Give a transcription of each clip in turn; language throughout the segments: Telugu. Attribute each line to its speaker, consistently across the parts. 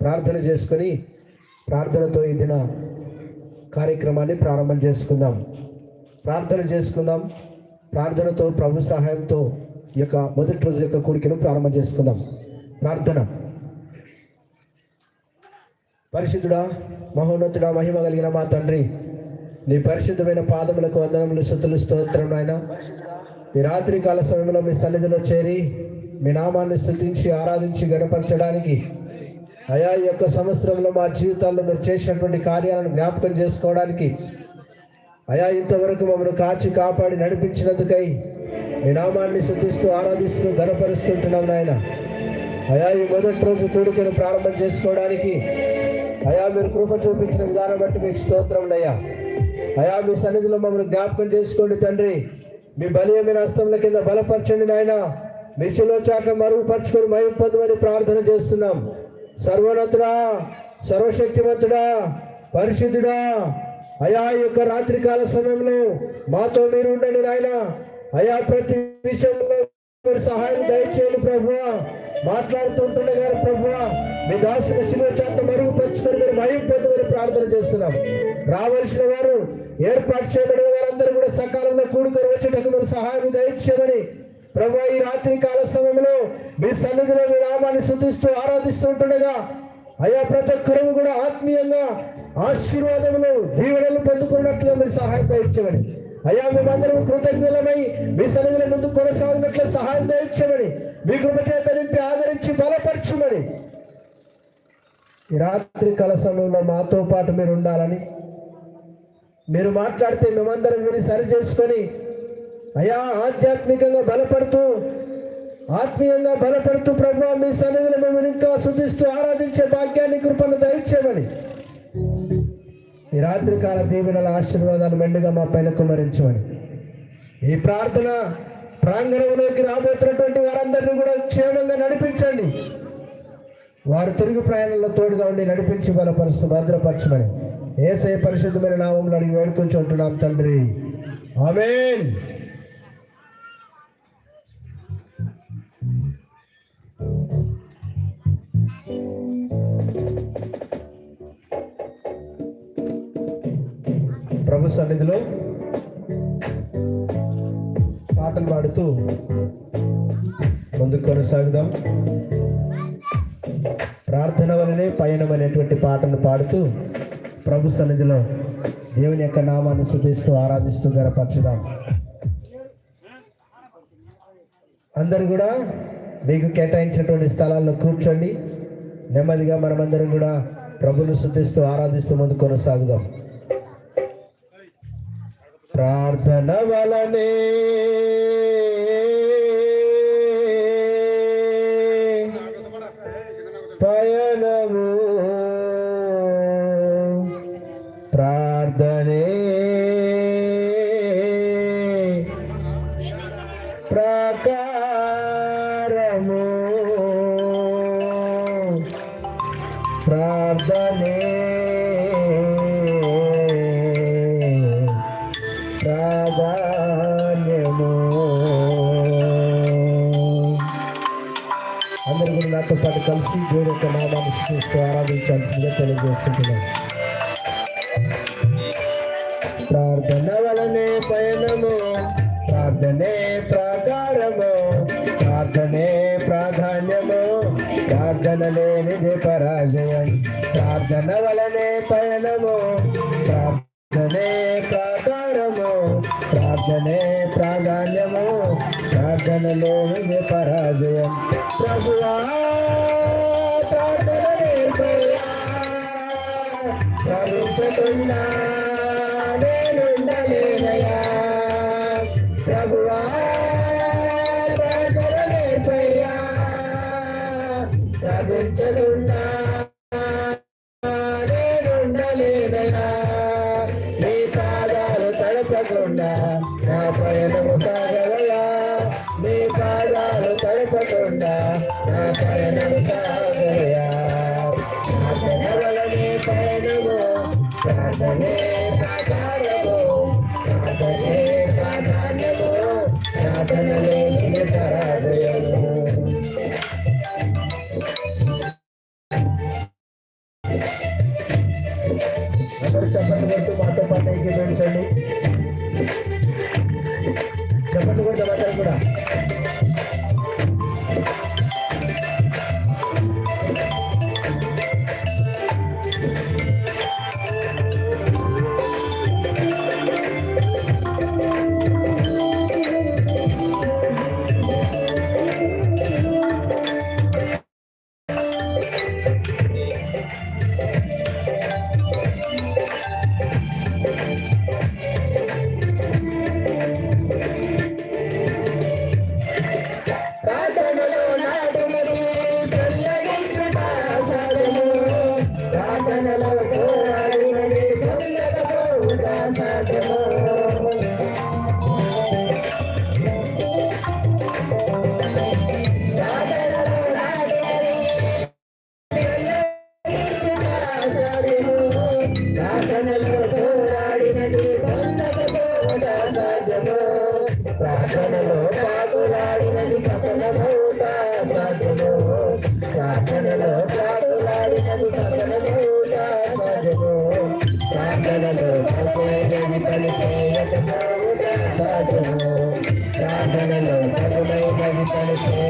Speaker 1: ప్రార్థన చేసుకొని ప్రార్థనతో ఈ దిన కార్యక్రమాన్ని ప్రారంభం చేసుకుందాం. ప్రార్థన చేసుకుందాం. ప్రార్థనతో ప్రభు సహాయంతో ఈ యొక్క మొదటి రోజు యొక్క కూడికను ప్రారంభం చేసుకుందాం. ప్రార్థన. పరిశుద్ధుడా మహోన్నతుడా మహిమ కలిగిన మా తండ్రి నీ పరిశుద్ధమైన పాదములకు వందనములు శుతులు స్తోత్రం నాయన. ఈ రాత్రి కాల సమయంలో మీ సన్నిధిలో చేరి మీ నామాన్ని స్థుతించి ఆరాధించి గనపరచడానికి అయా ఈ యొక్క సంవత్సరంలో మా జీవితాల్లో మీరు చేసినటువంటి కార్యాలను జ్ఞాపకం చేసుకోవడానికి అయా ఇంతవరకు మమ్మల్ని కాచి కాపాడి నడిపించినందుకై మీ నామాన్ని శుద్ధిస్తూ ఆరాధిస్తూ ఘనపరుస్తుంటున్నాం నాయన. అయా ఈ మొదటి రోజు కూడుకను ప్రారంభం చేసుకోవడానికి అయా మీరు కృప చూపించిన విధానం బట్టి మీకు స్తోత్రం అయ్యా. అయా మీ సన్నిధిలో మమ్మల్ని జ్ఞాపకం చేసుకోండి తండ్రి. మీ బలీయమైన హస్తముల కింద బలపరచండి నాయన. మీ శిలో చాట మరుగుపరచుకొని మయం పొందమని ప్రార్థన చేస్తున్నాం. సర్వోన్నతుడా సర్వశక్తివంతుడా పరిశుద్ధుడా అయా ఈ యొక్క రాత్రికాల సమయంలో మాతో మీరు ఉండండి నాయన. అయా ప్రతి విషయంలో మీరు సహాయం దయచేయండి ప్రభు మాట్లాడుతుంటుండగా ప్రభు మీ దాసుని శిలువ చాట మరుగుపరుచుకొని మీరు మయం పొందమని ప్రార్థన చేస్తున్నాం రావాల్సిన వారు ఏర్పాటు చేయబడిన వారందరూ కూడా సకాలంలో కూడుకొని వచ్చేటకు మీరు సహాయం దయచేయమని ప్రభా ఈ రాత్రి కాల సమయంలో మీ సన్నిధిలో మీ నామాన్ని శుద్ధిస్తూ ఆరాధిస్తూ ఉంటుండగా అయా ప్రతి ఒక్కరూ కూడా ఆత్మీయంగా ఆశీర్వాదములు దీవెనలు పొందుకున్నట్లుగా మీరు సహాయం ఇచ్చేవాడి అయ్యా మేమందరం కృతజ్ఞులమై మీ సన్నిధిని ముందు కొనసాగినట్లు సహాయం దయచేయమని మీ కృపచేత నింపి ఆదరించి బలపరచమని. ఈ రాత్రి కాల సమయంలో మాతో పాటు మీరు ఉండాలని మీరు మాట్లాడితే మేమందరం విని సరి చేసుకొని అయా ఆధ్యాత్మికంగా బలపడుతూ ఆత్మీయంగా బలపడుతూ ప్రభు మీ సన్నిధిని మేము ఇంకా శుద్ధిస్తూ ఆరాధించే భాగ్యాన్ని కృపను దయచేయమని. ఈ రాత్రికాల దీవెనల ఆశీర్వాదాలు మెండుగా మా పైన కుమరించమని ఈ ప్రార్థన ప్రాంగణంలోకి రాబోతున్నటువంటి వారందరినీ కూడా క్షేమంగా నడిపించండి. వారు తిరుగు ప్రయాణంలో తోడుగా ఉండి నడిపించి బలపరుస్తూ భద్రపరచమని. ఏసై పరిశుద్ధమైన నామంలో అడిగి వేడుకొని ఉంటున్నాం తండ్రి. ఆమెన్. ప్రభు సన్నిధిలో పాటలు పాడుతూ ముందుకు కొనసాగుదాం. ప్రార్థన వలనే పయనం అనేటువంటి పాటను పాడుతూ ప్రభు సన్నిధిలో దేవుని యొక్క నామాన్ని శుద్ధిస్తూ ఆరాధిస్తూ గనపరచుదాం. అందరు కూడా మీకు కేటాయించినటువంటి స్థలాల్లో కూర్చోండి. నెమ్మదిగా మనమందరం కూడా ప్రభుని శుద్ధిస్తూ ఆరాధిస్తూ ముందు కొనసాగుదాం. ప్రార్థన వలనే కలిసి దేవుని యొక్క నామాన్ని సృష్టిస్తూ ఆరాధించాల్సిందిగా తెలియజేస్తుంటున్నాను ప్రార్థన వలనే పయనము ప్రార్థనే ప్రాకారము ప్రార్థనే ప్రాధాన్యము ప్రార్థన లేనిది పరాజయం. ప్రార్థన వలనే పయనము దండనలో ప్రభులైన విపలిసే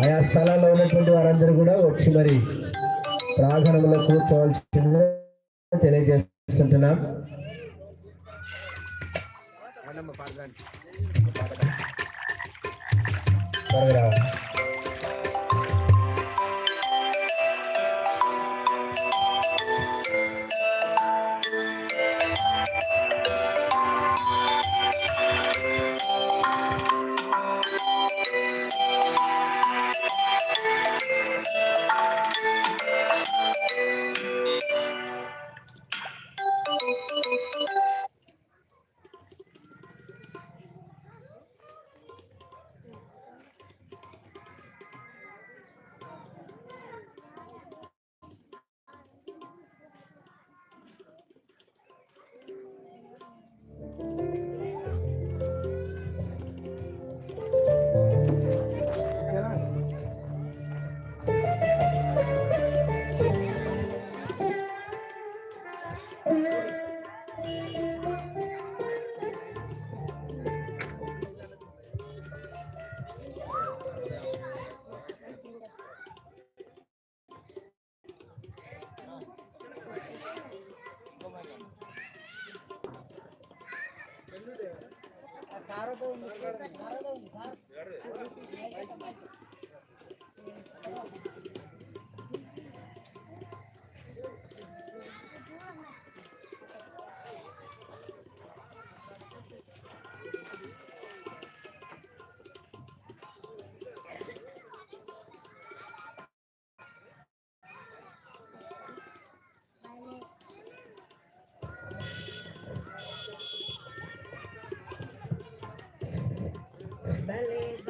Speaker 1: ఆయా స్థలాల్లో ఉన్నటువంటి వారందరూ కూడా వచ్చి మరి ప్రాంగణంలో కూర్చోవాల్సిందిగా తెలియజేస్తుంటున్నాం. త్వరగా ಸಾರದೌನಿ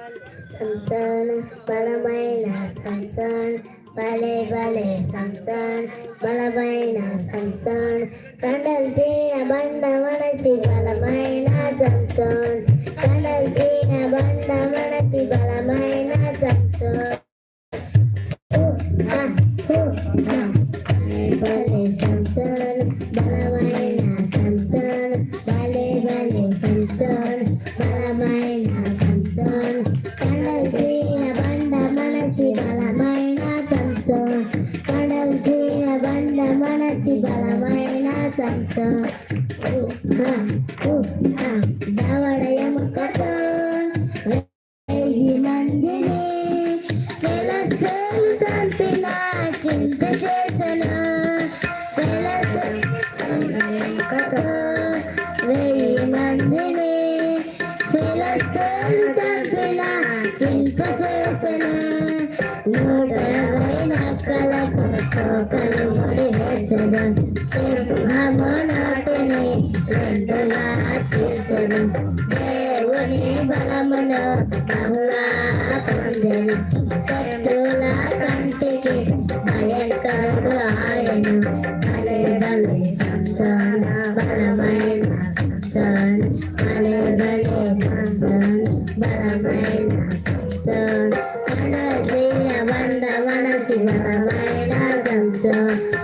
Speaker 2: సంసాన బలమైన సంసాన్ భలే భలే సంసాన్ బలమైన సంసాన్ కండలు తీర బండ మనసి బలమైన సంసాన్ దేవుని బలమున బంగా పొందెను శత్రుల కంటికి భయంకరుడు ఆయను భలే భలే సంసార బలమైన సంసార భలే భలే సంసార బలమైన సంసార కణ బంధ మనసి బలమైన సంసార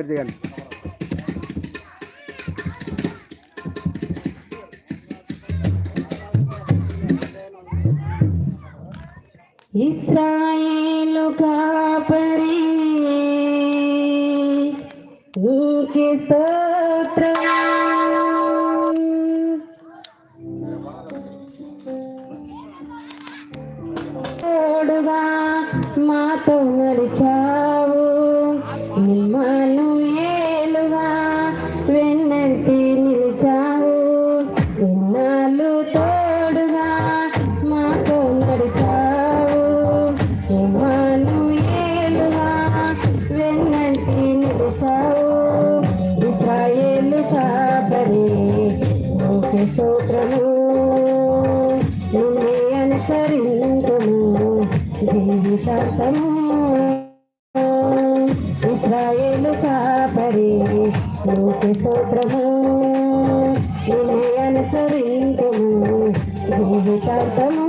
Speaker 2: மெருத்துக்கான் इसराइल का परी के स्तोत्र
Speaker 3: मातो मर రక్తం
Speaker 4: ఇస్రాయేలు కాపరి నీకు స్తోత్రము నిన్నే అనుసరించము జీవితార్థము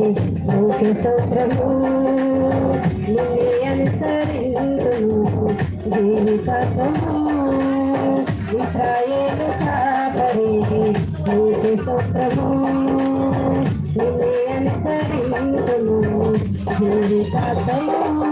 Speaker 4: నీకే స్తోత్రము. నిన్నే అనుసరిందును జీవితాత్మము ఇస్రాయేలు కాపరి నీకే స్తోత్రము నిన్నే అనుసరిందును జీవితాత్మము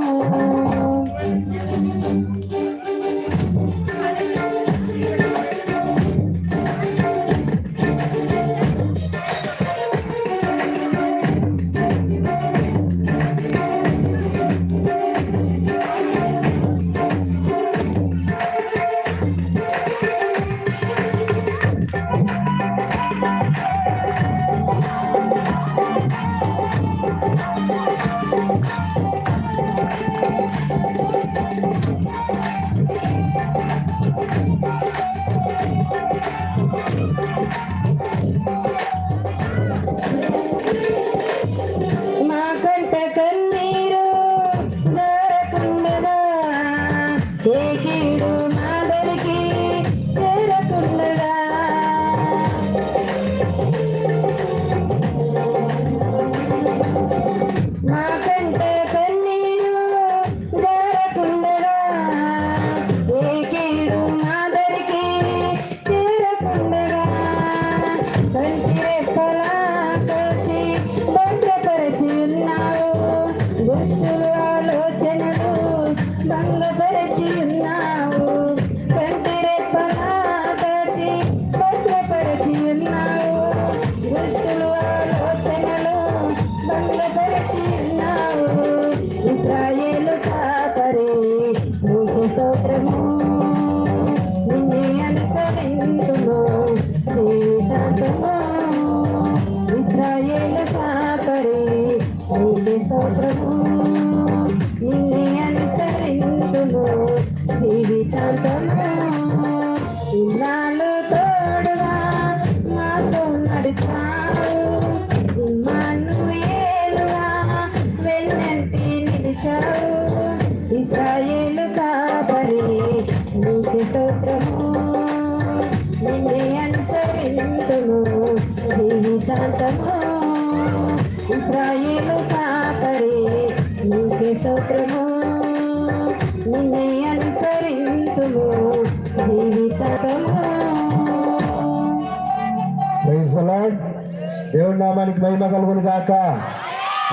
Speaker 4: మహిమ కలుగును గాక.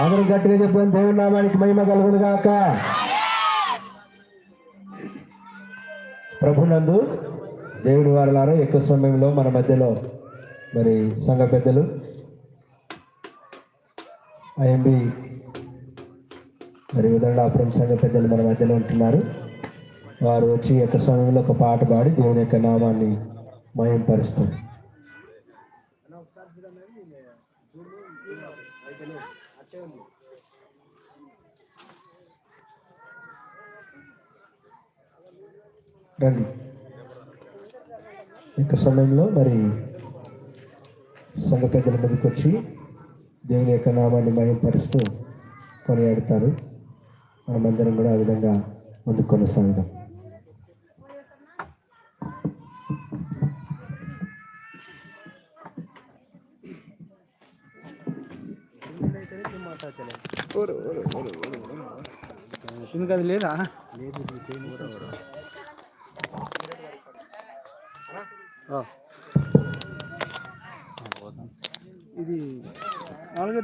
Speaker 4: అందరూ గట్టిగా చెప్పాను దేవుని నామానికి మహిమ కలుగును గాక. ప్రభునందు దేవుడి వారలారా ఎక్కువ సమయంలో మన మధ్యలో మరి సంఘ పెద్దలు ఐఎంబి మరి విదండాపురం సంఘ పెద్దలు మన మధ్యలో ఉంటున్నారు. వారు వచ్చి ఈ యొక్క సమయంలో ఒక పాట పాడి దేవుని యొక్క నామాన్ని మయంపరుస్తారు రండి. ఇంకా సమయంలో మరి సంఘ పెద్దల మీదకి వచ్చి దేవుని యొక్క నామాన్ని మయంపరుస్తూ కొనియాడతారు. మనమందరం కూడా ఆ విధంగా ముందుకు కొనసాగుదాం.
Speaker 3: ఎందుకు అది లేదా? లేదు ఇది అలాగే